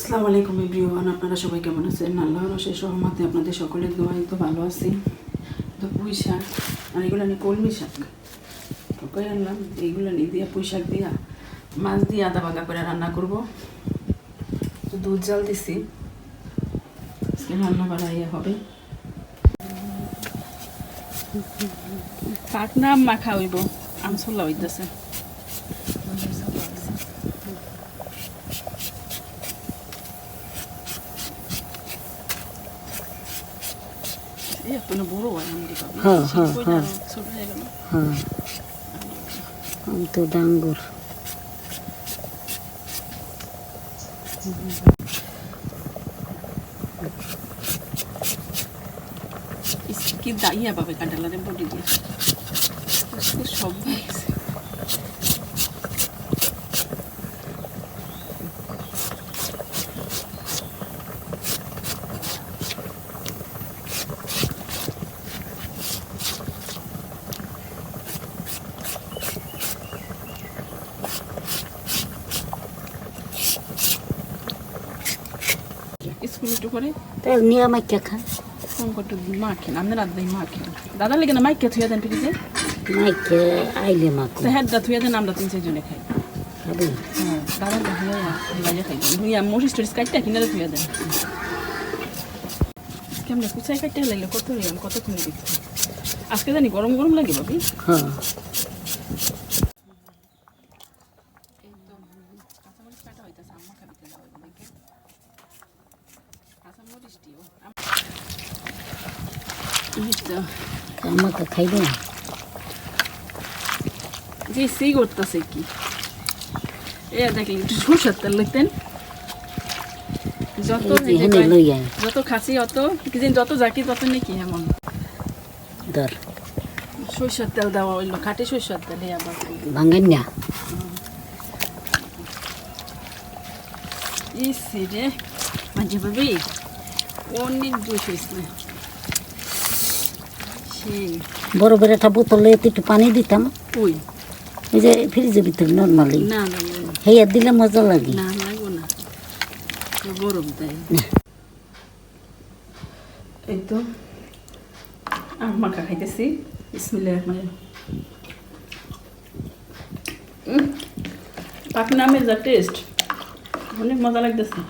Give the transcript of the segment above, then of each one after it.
আসসালামু আলাইকুম এভরিওয়ান, আপনারা সবাই কেমন আছেন? আল্লাহর অশেষ সহমতে আপনাদের সকলের দোয়াই তো ভালো আছি। তো পুঁই শাক, আর এগুলো নিয়ে কলমি শাক। টোকাই আনলাম? এইগুলো নিয়ে দিয়া পুঁই শাক দিয়া, মাছ দিয়ে আদা বাগা করে রান্না করব। তো দুধ জাল দিছি। আজকে রান্না বাড়াইয়া হবে। পাকনা মাখা হইব আমসল্লা হইতেছে এই কোনো বড় হয় হ্যাঁ, হ্যাঁ, হ্যাঁ। তো ডাঙ্গুর। কি দাইয়া পাবে কাঁটালারে বডি দিয়ে। সব একটু করে তাহলে নিয়ে মাইকা খান খেন আপনার দাদা লেগে না মাইকে থুয়া দেন পিটিতে? মাইকে আইলে হ্যাঁ দা থুয়া দেন আমরা তিন চারজনে খাই। খাবি? হ্যাঁ দাদা হইয়া লাগে খাই। হইয়া মরিচ টরিচ কাটটা কিনে থুয়া দেন। কেমন কুচাই কাটতে লাগলে কত হইয়াম কত কিনে দেখছি আজকে জানি গরম গরম লাগে বাবি হ্যাঁ। আমাকে খাইবে না। যে করতেছে কি? এ দেখলি একটু সরষের তেল লিখতেন যত যত খাসি অত কিছুদিন যত জাকি তত নাকি এমন। সরষের তেল দেওয়া হইল খাটি সরষের তেল আবার ভাঙেন না ইসি রে মাঝে ভাবি অনেক জুস হয়েছে। বরফের একটা বোতলে একটু পানি দিতাম। ওই। ওই যে ফ্রিজের ভিতরে নর্মালি না না না, না, হেয়া দিলে মজা লাগে। না দেয় এই তো আম মাখা খাইতেছি। ইসমিল্লা রহমান পাকনামের যা টেস্ট অনেক মজা লাগতেছে।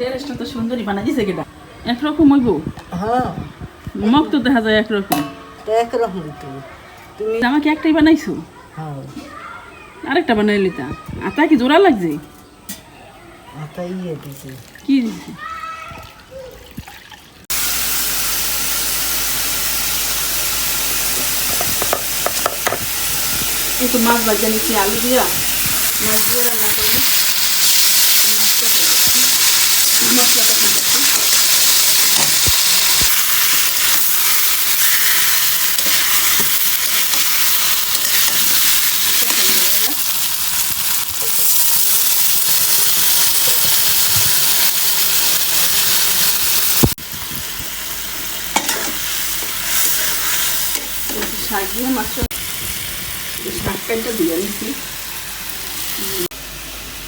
ড্রেসটা তো সুন্দরই দিছে কেটা একরকম হইব? হ্যাঁ। মগ তো দেখা যায় একরকম। তো একরকম তো। তুমি আমাকে একটাই বানাইছো? হ্যাঁ। আরেকটা বানাই লিতা আতা কি জোড়া লাগছে? আতা ইয়ে দিছে। কি দিছে? একটু মাছ ভাজা নিচ্ছি আলু দিয়া মাছ দিয়ে রান্না করব মাছটা ভাজছি মশলাটা ভাজছি শাক দিয়ে মাছ শাক কাইটা দিয়ে উম,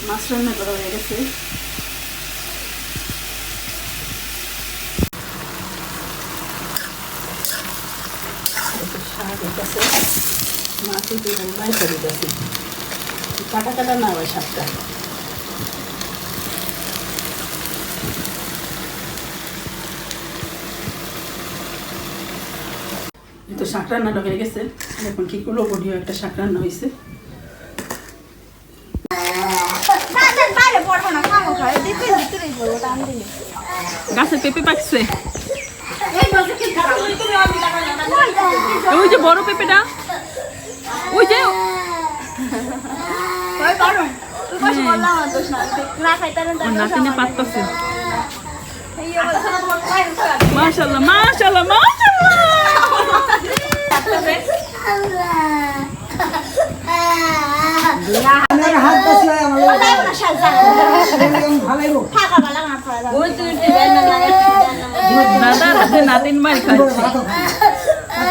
মাছ রান্না করা হয়ে গেছে। তো শাক রান্নাটা হয়ে গেছে। এখন কি করল বডিও একটা শাক রান্না হয়েছে বাইরে পড়ব না খামো খায় দেখে ভিতরেই পড়ব টান দিলে গাছে পেঁপে পাকছে ওই যে বড় পেঁপেটা। ওই যে। ওর নাতিনে পাততাছে। মাশাল্লাহ মাশাল্লাহ হাত নাতিন মার খাচ্ছে।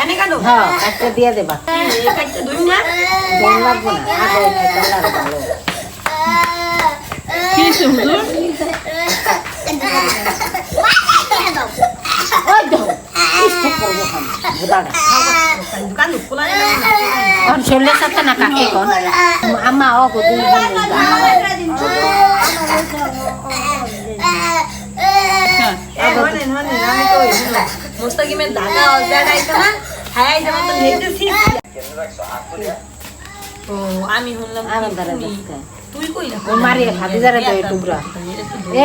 এনে কেন? হ্যাঁ কাটতে দিয়ে দেবা এই কাটতে দুই না। দেন লাগবো না আগে খেতে কি শরীরের সাথে না। কাকে কোন আমা ও গো দুই জন খান হনে হনে আমি তো মুস্তাকিমের ঢাকা অর্ডার না? তো ও আমি শুনলাম তুই- কই মারিয়ে দই টুকরা। এ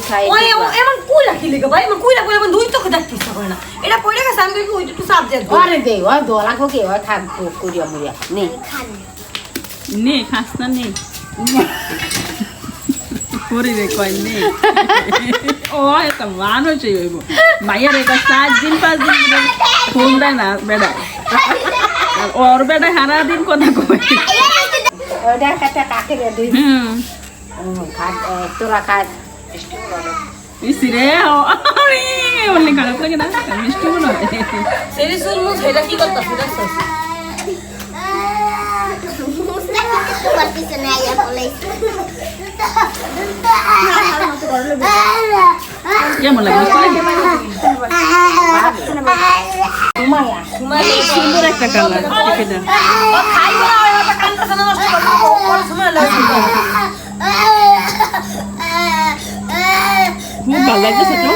খাই ওই এমন- এমন কুইলা কি ভাই? এমন কুইলা কইলে এমন দুই চোখে দেখতে ইচ্ছা করে না। এটা পড়ে গেছে আমি কই একটু সাবজেক্ট আরে দে ওই দোলা কোকে ওই খান কুড়িয়া মুড়িয়া নে। নে খাস না। নে। করি রে কয় নে ও এটা মানুষ হইব মাইয়ার এটা চার দিন পাঁচ দিন ফোন দেয় না বেড়ায় ওর বেড়ায় সারা দিন কথা কয় হুম তোরা খা ইসি রে ও আরে বললে খারাপ লাগে না মিষ্টি মনে হয় সেরি সুলমু সেটা কি করতাছ দেখছস কেমন লাগে মিষ্টি লাগে ঘুমায়া ঘুমাই সুন্দর একটা কালার দেখে দেন ও খাইবো না ওই ওটা কানতাছ না। নষ্ট করব ওর সময় লাগে খুব ভালো লাগছে তো